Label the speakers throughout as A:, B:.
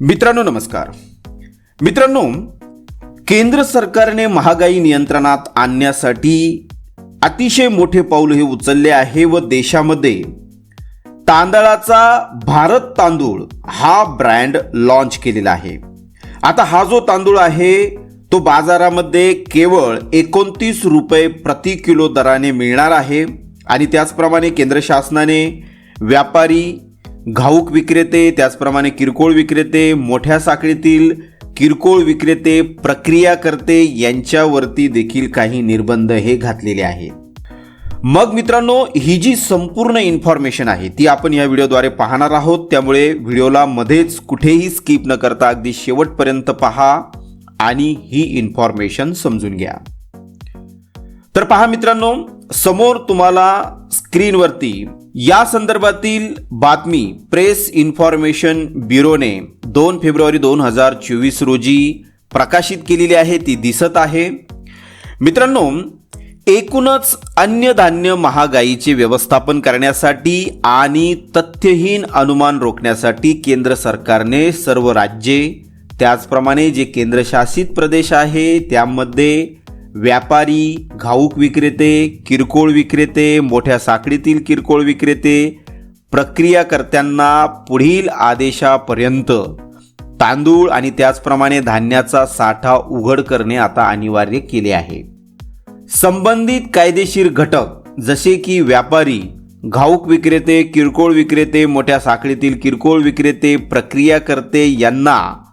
A: मित्रांनो नमस्कार. मित्रांनो केंद्र सरकारने महागाई नियंत्रणात आणण्यासाठी अतिशय मोठे पाऊल हे उचलले आहे व देशामध्ये तांदळाचा भारत तांदूळ हा ब्रँड लॉन्च केलेला आहे. आता हा जो तांदूळ आहे तो बाजारामध्ये केवळ एकोणतीस रुपये प्रति किलो दराने मिळणार आहे आणि त्याचप्रमाणे केंद्र शासनाने व्यापारी घाऊक विक्रेते त्याचप्रमाणे किरकोळ विक्रेते मोठ्या साखळीतील किरकोळ विक्रेते प्रक्रिया करते यांच्यावरती देखील काही निर्बंध हे घातलेले आहेत. मग मित्रांनो ही जी संपूर्ण इन्फॉर्मेशन आहे ती आपण या व्हिडिओद्वारे पाहणार आहोत. त्यामुळे व्हिडिओला मध्येच कुठेही स्किप न करता अगदी शेवटपर्यंत पहा आणि ही इन्फॉर्मेशन समजून घ्या. तर पहा मित्रांनो समोर तुम्हाला स्क्रीनवरती या संदर्भातील बातमी प्रेस इन्फॉर्मेशन ब्युरोने दोन फेब्रुवारी दोन हजार चोवीस रोजी प्रकाशित केलेली आहे ती दिसत आहे. मित्रांनो एकूणच अन्नधान्य महागाईचे व्यवस्थापन करण्यासाठी आणि तथ्यहीन अनुमान रोखण्यासाठी केंद्र सरकारने सर्व राज्ये त्याचप्रमाणे जे केंद्रशासित प्रदेश आहे त्यामध्ये व्यापारी घाऊक विक्रेते किरकोळ विक्रेते मोठ्या साखळीतील किरकोळ विक्रेते प्रक्रियाकर्त्यांना पुढील आदेशापर्यंत तांदूळ आणि त्याचप्रमाणे धान्याचा साठा उघड करणे आता अनिवार्य केले आहे. संबंधित कायदेशीर घटक जसे की व्यापारी घाऊक विक्रेते किरकोळ विक्रेते मोठ्या साखळीतील किरकोळ विक्रेते प्रक्रियाकर्ते यांना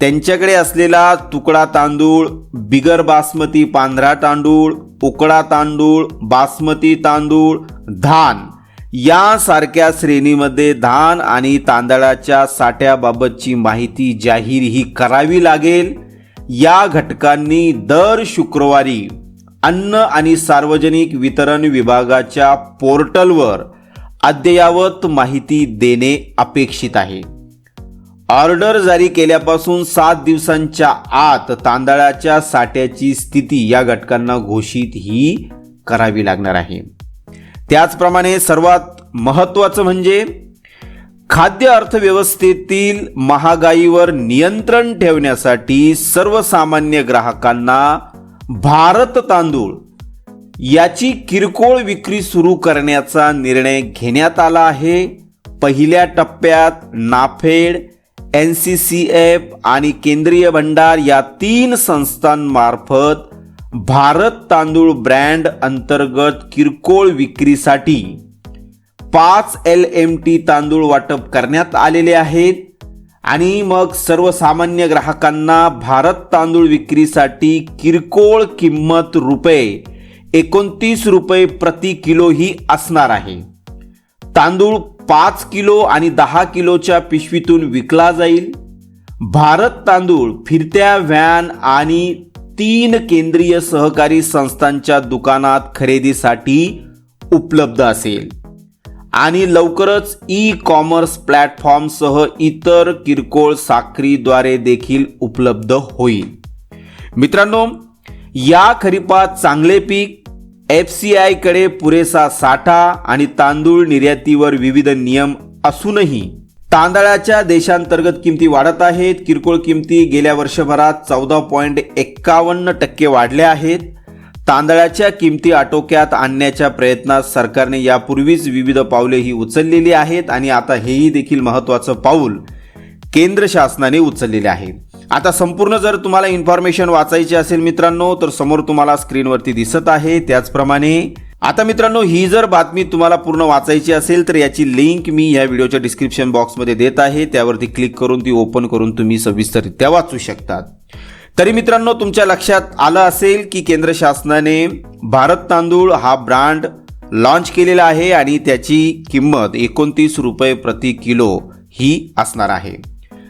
A: त्यांच्याकडे असलेला तुकडा तांदूळ बिगर बासमती पांढरा तांदूळ उकडा तांदूळ बासमती तांदूळ धान यासारख्या श्रेणीमध्ये धान आणि तांदळाच्या साठ्याबाबतची माहिती जाहीर ही करावी लागेल. या घटकांनी दर शुक्रवारी अन्न आणि सार्वजनिक वितरण विभागाच्या पोर्टलवर अद्ययावत माहिती देणे अपेक्षित आहे. ऑर्डर जारी केल्यापासून सात दिवसांच्या आत तांदळाच्या साठ्याची स्थिती या घटकांना घोषित ही करावी लागणार आहे. त्याचप्रमाणे सर्वात महत्त्वाचं म्हणजे खाद्य अर्थव्यवस्थेतील महागाईवर नियंत्रण ठेवण्यासाठी सर्वसामान्य ग्राहकांना भारत तांदूळ याची किरकोळ विक्री सुरू करण्याचा निर्णय घेण्यात आला आहे. पहिल्या टप्प्यात NAFED N C C F आणि केंद्रीय भंडार या तीन संस्थांमार्फत भारत तांदूळ ब्रँड अंतर्गत किरकोळ विक्रीसाठी पाच एल एम टी तांदूळ वाटप करण्यात आलेले आहेत. आणि मग सर्वसामान्य ग्राहकांना भारत तांदूळ विक्रीसाठी किरकोळ किंमत रुपये एकोणतीस रुपये प्रति किलो ही असणार आहे. तांदूळ पाच किलो आणि दहा किलोच्या पिशवीतून विकला जाईल. भारत तांदूळ फिरत्या व्हॅन आणि तीन केंद्रीय सहकारी संस्थांच्या दुकानात खरेदीसाठी उपलब्ध असेल. आणि लवकरच ई कॉमर्स प्लॅटफॉर्मसह इतर किरकोळ साखरीद्वारे देखील उपलब्ध होईल. मित्रांनो या खरीपात चांगले पीक एफ सी आयकडे पुरेसा साठा आणि तांदूळ निर्यातीवर विविध नियम असूनही तांदळाच्या देशांतर्गत किमती वाढत आहेत. किरकोळ किमती गेल्या वर्षभरात चौदा पॉईंट एक्कावन्न टक्के वाढल्या आहेत. तांदळाच्या किमती आटोक्यात आणण्याच्या प्रयत्नात सरकारने यापूर्वीच विविध पावले ही उचललेली आहेत आणि आता हेही देखील महत्त्वाचं पाऊल केंद्र शासनाने उचललेले आहे. आता संपूर्ण जर तुम्हाला इन्फॉर्मेशन वाचायची असेल मित्रांनो तर समोर तुम्हाला स्क्रीनवरती दिसत आहे. त्याचप्रमाणे आता मित्रांनो ही जर बातमी तुम्हाला पूर्ण वाचायची असेल तर याची लिंक मी या व्हिडिओच्या डिस्क्रिप्शन बॉक्समध्ये देत आहे. त्यावरती क्लिक करून ती ओपन करून तुम्ही सविस्तररित्या वाचू शकतात. तरी मित्रांनो तुमच्या लक्षात आलं असेल की केंद्र शासनाने भारत तांदूळ हा ब्रँड लॉन्च केलेला आहे आणि त्याची किंमत एकोणतीस रुपये प्रति किलो ही असणार आहे.